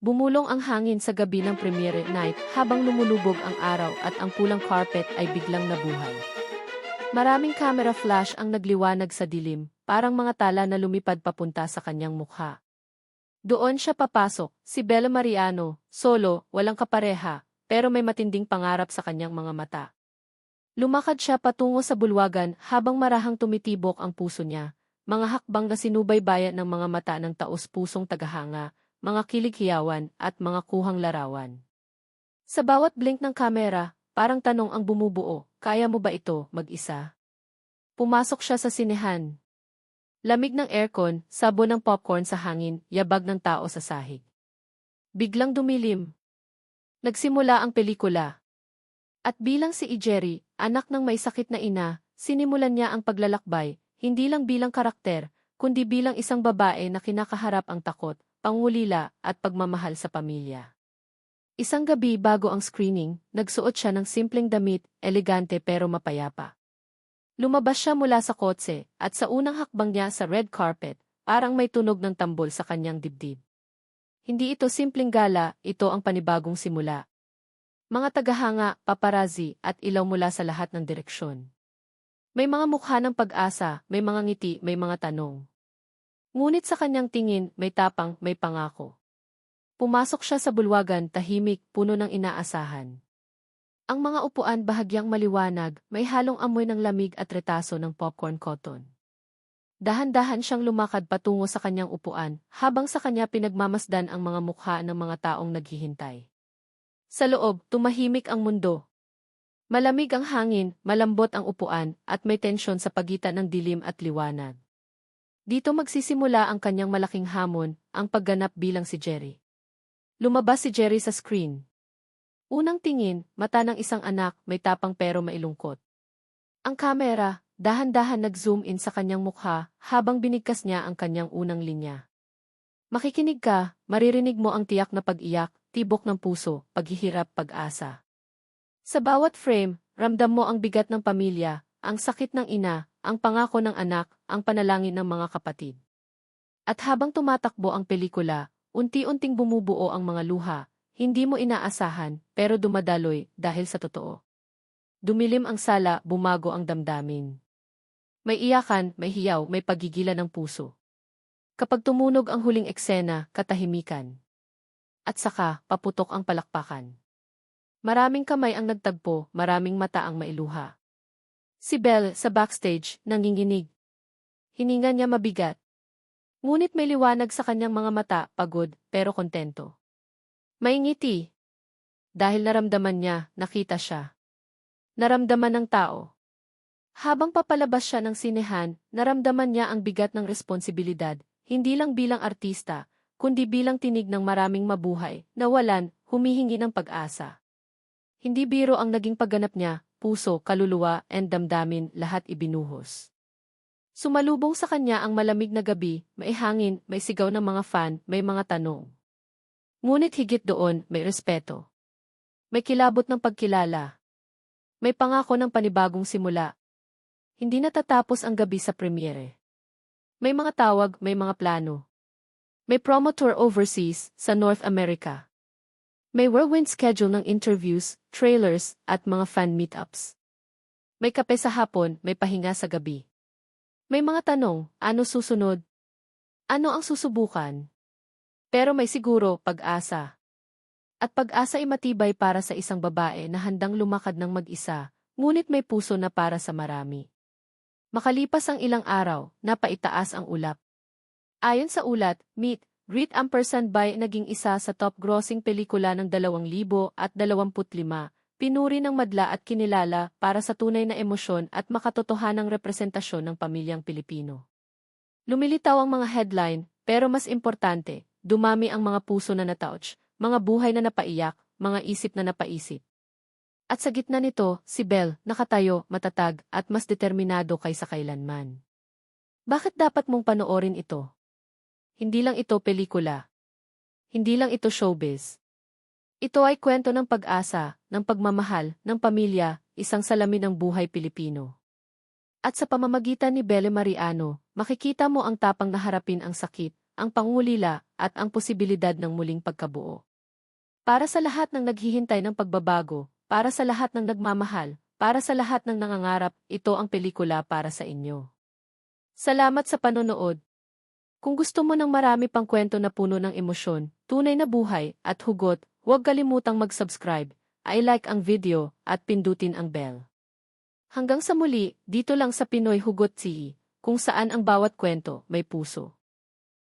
Bumulong ang hangin sa gabi ng premiere night habang lumulubog ang araw at ang pulang carpet ay biglang nabuhay. Maraming camera flash ang nagliwanag sa dilim, parang mga tala na lumipad papunta sa kanyang mukha. Doon siya papasok, si Bella Mariano, solo, walang kapareha, pero may matinding pangarap sa kanyang mga mata. Lumakad siya patungo sa bulwagan habang marahang tumitibok ang puso niya, mga hakbang na sinubaybayan ng mga mata ng taos-pusong tagahanga, mga kilig-hiyawan at mga kuhang larawan. Sa bawat blink ng kamera, parang tanong ang bumubuo, kaya mo ba ito mag-isa? Pumasok siya sa sinehan. Lamig ng aircon, sabo ng popcorn sa hangin, yabag ng tao sa sahig. Biglang dumilim. Nagsimula ang pelikula. At bilang si Ijeri, anak ng may sakit na ina, sinimulan niya ang paglalakbay, hindi lang bilang karakter, kundi bilang isang babae na kinakaharap ang takot, pangulila, at pagmamahal sa pamilya. Isang gabi bago ang screening, nagsuot siya ng simpleng damit, elegante pero mapayapa. Lumabas siya mula sa kotse, at sa unang hakbang niya sa red carpet, parang may tunog ng tambol sa kanyang dibdib. Hindi ito simpleng gala, ito ang panibagong simula. Mga tagahanga, paparazzi, at ilaw mula sa lahat ng direksyon. May mga mukha ng pag-asa, may mga ngiti, may mga tanong. Ngunit sa kanyang tingin, may tapang, may pangako. Pumasok siya sa bulwagan, tahimik, puno ng inaasahan. Ang mga upuan bahagyang maliwanag, may halong amoy ng lamig at retaso ng popcorn cotton. Dahan-dahan siyang lumakad patungo sa kanyang upuan, habang sa kanya pinagmamasdan ang mga mukha ng mga taong naghihintay. Sa loob, tumahimik ang mundo. Malamig ang hangin, malambot ang upuan, at may tensyon sa pagitan ng dilim at liwanag. Dito magsisimula ang kanyang malaking hamon, ang pagganap bilang si Jerry. Lumabas si Jerry sa screen. Unang tingin, mata ng isang anak, may tapang pero mailungkot. Ang kamera, dahan-dahan nag-zoom in sa kanyang mukha habang binigkas niya ang kanyang unang linya. Makikinig ka, maririnig mo ang tiyak na pag-iyak, tibok ng puso, paghihirap, pag-asa. Sa bawat frame, ramdam mo ang bigat ng pamilya, ang sakit ng ina, ang pangako ng anak, ang panalangin ng mga kapatid. At habang tumatakbo ang pelikula, unti-unting bumubuo ang mga luha, hindi mo inaasahan, pero dumadaloy dahil sa totoo. Dumilim ang sala, bumago ang damdamin. May iyakan, may hiyaw, may pagigilan ng puso. Kapag tumunog ang huling eksena, katahimikan. At saka, paputok ang palakpakan. Maraming kamay ang nagtagpo, maraming mata ang mailuha. Si Belle, sa backstage, nanginginig. Hininga niya mabigat. Ngunit may liwanag sa kanyang mga mata, pagod, pero kontento. May ngiti. Dahil naramdaman niya, nakita siya. Naramdaman ng tao. Habang papalabas siya ng sinehan, naramdaman niya ang bigat ng responsibilidad, hindi lang bilang artista, kundi bilang tinig ng maraming mabuhay, nawalan, humihingi ng pag-asa. Hindi biro ang naging pagganap niya, puso, kaluluwa, and damdamin lahat ibinuhos. Sumalubong sa kanya ang malamig na gabi, may hangin, may sigaw ng mga fan, may mga tanong. Ngunit higit doon, may respeto. May kilabot ng pagkilala. May pangako ng panibagong simula. Hindi natatapos ang gabi sa premiere. May mga tawag, may mga plano. May promo tour overseas, sa North America. May whirlwind schedule ng interviews, trailers, at mga fan meetups. May kape sa hapon, may pahinga sa gabi. May mga tanong, ano susunod? Ano ang susubukan? Pero may siguro, pag-asa. At pag-asa ay matibay para sa isang babae na handang lumakad ng mag-isa, ngunit may puso na para sa marami. Makalipas ang ilang araw, napaitaas ang ulap. Ayon sa ulat, Meet, Great Ampersand by naging isa sa top-grossing pelikula ng 2025, pinuri ng madla at kinilala para sa tunay na emosyon at makatotohanang representasyon ng pamilyang Pilipino. Lumilitaw ang mga headline, pero mas importante, dumami ang mga puso na natouch, mga buhay na napaiyak, mga isip na napaisip. At sa gitna nito, si Belle, nakatayo, matatag, at mas determinado kaysa kailanman. Bakit dapat mong panoorin ito? Hindi lang ito pelikula. Hindi lang ito showbiz. Ito ay kwento ng pag-asa, ng pagmamahal, ng pamilya, isang salamin ng buhay Pilipino. At sa pamamagitan ni Belle Mariano, makikita mo ang tapang na harapin ang sakit, ang pangulila, at ang posibilidad ng muling pagkabuo. Para sa lahat ng naghihintay ng pagbabago, para sa lahat ng nagmamahal, para sa lahat ng nangangarap, ito ang pelikula para sa inyo. Salamat sa panonood. Kung gusto mo ng marami pang kwento na puno ng emosyon, tunay na buhay, at hugot, huwag kalimutang mag-subscribe, i-like ang video, at pindutin ang bell. Hanggang sa muli, dito lang sa Pinoy Hugot TV, kung saan ang bawat kwento may puso.